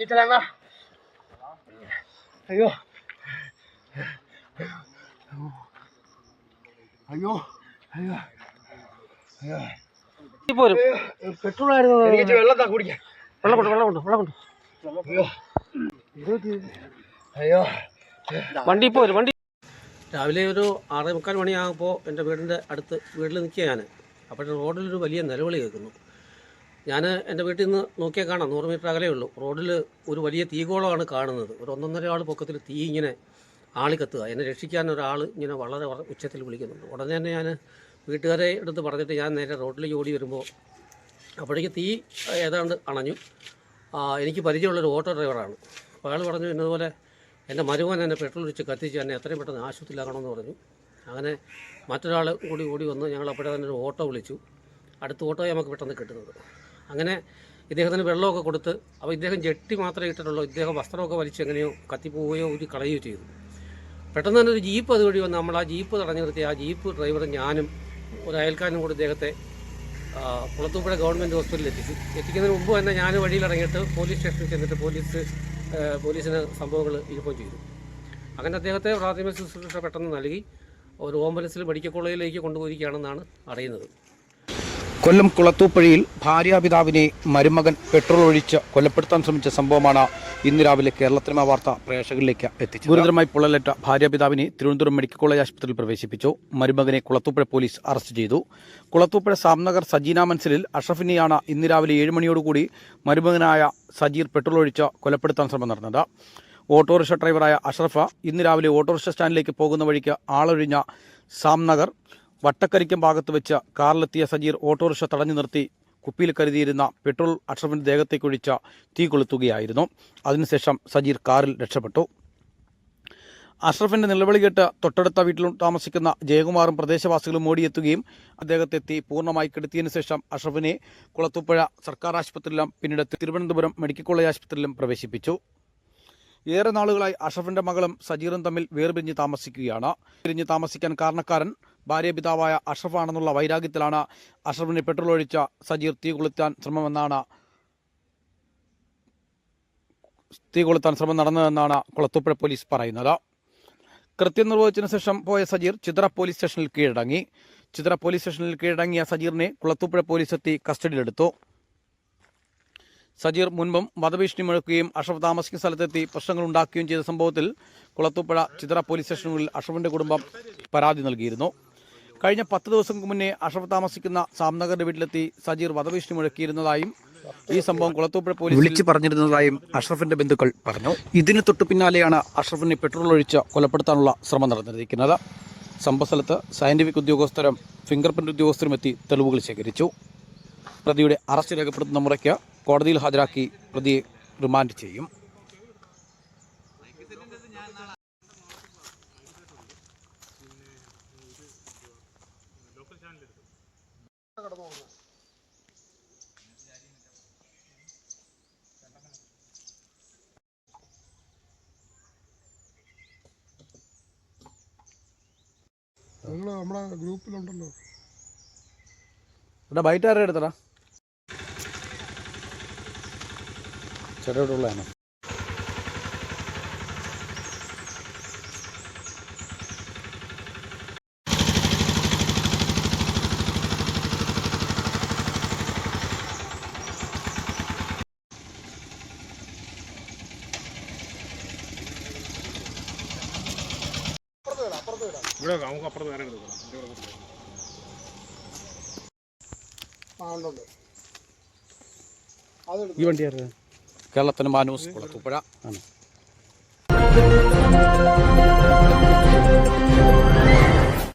വീട്ടിലെന്നാ അയ്യോ. അയ്യോ. അയ്യോ. അയ്യോ. പോരും പെട്രോൾ ആയിരുന്നു എനിക്ക് വെള്ളം താ കുടിക്കാൻ. വെള്ളം കൊണ്ട് വെള്ളം കൊണ്ട് വെള്ളം കൊണ്ട്. അയ്യോ. അയ്യോ. വണ്ടി പോരും വണ്ടി. രാവിലെ ഒരു ആറേ മുക്കാൽ മണിയാകുമ്പോൾ എന്റെ വീടിന്റെ അടുത്ത് വീട്ടിൽ നിൽക്കുക ഞാൻ. അപ്പോൾ റോഡിലൊരു വലിയ നിലവിളി കേൾക്കുന്നു. ഞാൻ എന്റെ വീട്ടിൽ നിന്ന് നോക്കിയാൽ കാണാം. നൂറ് മീറ്റർ അകലേ ഉള്ളൂ. റോഡിൽ ഒരു വലിയ തീകോളമാണ് കാണുന്നത്. ഒരു ഒന്നൊന്നര ആൾ പൊക്കത്തിൽ തീ ഇങ്ങനെ ആളി കത്തുക എന്നെ രക്ഷിക്കാൻ ഒരാൾ ഇങ്ങനെ വളരെ ഉച്ചത്തിൽ വിളിക്കുന്നുണ്ട്. ഉടനെ തന്നെ ഞാൻ വീട്ടുകാരെ എടുത്ത് പറഞ്ഞിട്ട് ഞാൻ നേരെ റോഡിലേക്ക് ഓടി വരുമ്പോൾ അപ്പോഴേക്ക് തീ ഏതാണ്ട് അണഞ്ഞു. എനിക്ക് പരിചയമുള്ളൊരു ഓട്ടോ ഡ്രൈവറാണ്. അപ്പോൾ അയാൾ പറഞ്ഞു ഇന്നതുപോലെ എന്റെ മരുവൻ എന്നെ പെട്രോൾ ഒഴിച്ച് കത്തിച്ച് എന്നെ എത്രയും പെട്ടെന്ന് ആശുപത്രിയിലാക്കണമെന്ന് പറഞ്ഞു. അങ്ങനെ മറ്റൊരാൾ കൂടി ഓടി വന്ന് ഞങ്ങൾ അപ്പോഴേ തന്നെ ഒരു ഓട്ടോ വിളിച്ചു. അടുത്ത ഓട്ടോ നമുക്ക് പെട്ടെന്ന് കിട്ടുന്നത്. അങ്ങനെ ഇദ്ദേഹത്തിന് വെള്ളമൊക്കെ കൊടുത്ത് അപ്പോൾ ഇദ്ദേഹം ജെട്ടി മാത്രമേ ഇട്ടിട്ടുള്ളൂ. ഇദ്ദേഹം വസ്ത്രമൊക്കെ വലിച്ച് എങ്ങനെയോ കത്തിപ്പോവുകയോ ഊരി കളയുകയോ ചെയ്തു. പെട്ടെന്ന് തന്നെ ഒരു ജീപ്പ് അതുവഴി വന്ന് നമ്മൾ ആ ജീപ്പ് തടഞ്ഞു നിർത്തി. ആ ജീപ്പ് ഡ്രൈവർ ഞാനും ഒരു അയൽക്കാരനും കൂടി ഇദ്ദേഹത്തെ കുളത്തൂപ്പുഴ ഗവൺമെന്റ് ഹോസ്പിറ്റലിൽ എത്തിച്ചു. എത്തിക്കുന്നതിന് മുമ്പ് തന്നെ ഞാൻ വഴിയിൽ ഇറങ്ങിയിട്ട് പോലീസ് സ്റ്റേഷനിൽ ചെന്നിട്ട് പോലീസ് പോലീസിന് സംഭവങ്ങൾ ഇൻഫോം ചെയ്തു. അങ്ങനെ അദ്ദേഹത്തെ പ്രാഥമിക ശുശ്രൂഷ പെട്ടെന്ന് നൽകി. ഒരു ഓംബുലൻസിൽ മെഡിക്കൽ കോളേജിലേക്ക് കൊണ്ടുപോയിരിക്കുകയാണെന്നാണ് അറിയുന്നത്. കൊല്ലം കുളത്തൂപ്പുഴയിൽ ഭാര്യാപിതാവിനെ മരുമകൻ പെട്രോൾ ഒഴിച്ച് കൊലപ്പെടുത്താൻ ശ്രമിച്ച സംഭവമാണ് ഇന്ന് രാവിലെ കേരളത്തിനുമ വാർത്ത പ്രേക്ഷകരിലേക്ക് എത്തിച്ചത്. ഗുരുതരമായി പൊള്ളലേറ്റ ഭാര്യാപിതാവിനെ തിരുവനന്തപുരം മെഡിക്കൽ കോളേജ് ആശുപത്രിയിൽ പ്രവേശിപ്പിച്ചു. മരുമകനെ കുളത്തൂപ്പുഴ പോലീസ് അറസ്റ്റ് ചെയ്തു. കുളത്തൂപ്പുഴ സാംനഗർ സജീന മൻസിലിൽ അഷറഫിനെയാണ് ഇന്ന് രാവിലെ ഏഴ് മണിയോടുകൂടി മരുമകനായ സജീർ പെട്രോൾ ഒഴിച്ച് കൊലപ്പെടുത്താൻ ശ്രമം നടന്നത്. ഓട്ടോറിക്ഷ ഡ്രൈവറായ അഷറഫ ഇന്ന് രാവിലെ ഓട്ടോറിക്ഷ സ്റ്റാൻഡിലേക്ക് പോകുന്ന വഴിക്ക് ആളൊഴിഞ്ഞ സാംനഗർ വട്ടക്കരിക്കം ഭാഗത്ത് വെച്ച് കാറിലെത്തിയ സജീർ ഓട്ടോറിക്ഷ തടഞ്ഞു നിർത്തി കുപ്പിയിൽ കരുതിയിരുന്ന പെട്രോൾ അഷ്റഫിന്റെ ദേഹത്തേക്കൊഴിച്ച തീ കൊളുത്തുകയായിരുന്നു. അതിനുശേഷം സജീർ കാറിൽ രക്ഷപ്പെട്ടു. അഷ്റഫിന്റെ നിലവിളി കേട്ട് തൊട്ടടുത്ത വീട്ടിൽ താമസിക്കുന്ന ജയകുമാറും പ്രദേശവാസികളും ഓടിയെത്തുകയും അദ്ദേഹത്തെ തീ പൂർണമായി കെടുത്തിയതിനു ശേഷം അഷ്റഫിനെ കുളത്തുപ്പുഴ സർക്കാർ ആശുപത്രിയിലും പിന്നീട് തിരുവനന്തപുരം മെഡിക്കൽ കോളേജ് ആശുപത്രിയിലും പ്രവേശിപ്പിച്ചു. ഏറെ നാളുകളായി അഷ്റഫിന്റെ മകളും സജീറും തമ്മിൽ വേർപിരിഞ്ഞ് താമസിക്കുകയാണ്. പിരിഞ്ഞ് താമസിക്കാൻ കാരണക്കാരൻ ഭാര്യ അഷ്റഫാണെന്നുള്ള വൈരാഗ്യത്തിലാണ് അഷ്റഫിനെ പെട്രോൾ ഒഴിച്ച സജീർ തീ കൊളുത്താൻ ശ്രമമെന്നാണ് തീ കൊളുത്താൻ ശ്രമം നടന്നതെന്നാണ് കുളത്തൂപ്പുഴ പോലീസ് പറയുന്നത്. കൃത്യം നിർവഹിച്ചതിനു ശേഷം പോയ സജീർ ചിത്ര പോലീസ് സ്റ്റേഷനിൽ കീഴടങ്ങി. ചിത്ര പോലീസ് സ്റ്റേഷനിൽ കീഴടങ്ങിയ സജീറിനെ കുളത്തൂപ്പുഴ പോലീസ് എത്തി കസ്റ്റഡിയിലെടുത്തു. സജീർ മുൻപും വധഭീഷണി മുഴക്കുകയും അഷ്റഫ് താമസിക്കുന്ന സ്ഥലത്തെത്തി പ്രശ്നങ്ങൾ ഉണ്ടാക്കുകയും ചെയ്ത സംഭവത്തിൽ കുളത്തൂപ്പുഴ ചിത്ര പോലീസ് സ്റ്റേഷനുകളിൽ അഷ്റഫിന്റെ കുടുംബം പരാതി നൽകിയിരുന്നു. കഴിഞ്ഞ പത്ത് ദിവസം മുന്നേ അഷ്റഫ് താമസിക്കുന്ന സാംനഗറിന്റെ വീട്ടിലെത്തി സജീർ വധഭീഷണി മുഴക്കിയിരുന്നതായും ഈ സംഭവം കുളത്തൂപ്പുഴ പോലീസ് വിളിച്ചു പറഞ്ഞിരുന്നതായും അഷ്റഫിന്റെ ബന്ധുക്കൾ പറഞ്ഞു. ഇതിന് തൊട്ടു പിന്നാലെയാണ് അഷ്റഫിനെ പെട്രോൾ ഒഴിച്ച് കൊലപ്പെടുത്താനുള്ള ശ്രമം നടന്നിരിക്കുന്നത്. സംഭവസ്ഥലത്ത് സയന്റിഫിക് ഉദ്യോഗസ്ഥരും ഫിംഗർ പ്രിന്റ് ഉദ്യോഗസ്ഥരും എത്തി തെളിവുകൾ ശേഖരിച്ചു. പ്രതിയുടെ അറസ്റ്റ് രേഖപ്പെടുത്തുന്ന മുറയ്ക്ക് കോടതിയിൽ ഹാജരാക്കി പ്രതിയെ റിമാൻഡ് ചെയ്യും. നിങ്ങൾ നമ്മുടെ ഗ്രൂപ്പിലുണ്ടല്ലോ. ബൈറ്റ് ആരുടെ എടുത്തടാ ചേട്ടാ ഇവിടെ ഉള്ളതാണ് ഇവിടെ നമുക്ക് അപ്പുറത്ത് എടുക്കണം അതെടുത്തു ഈ വണ്ടിയായിരുന്നു കേരളത്തിന് മാനൂസ് കുളത്തുപ്പുഴ. ആണ്.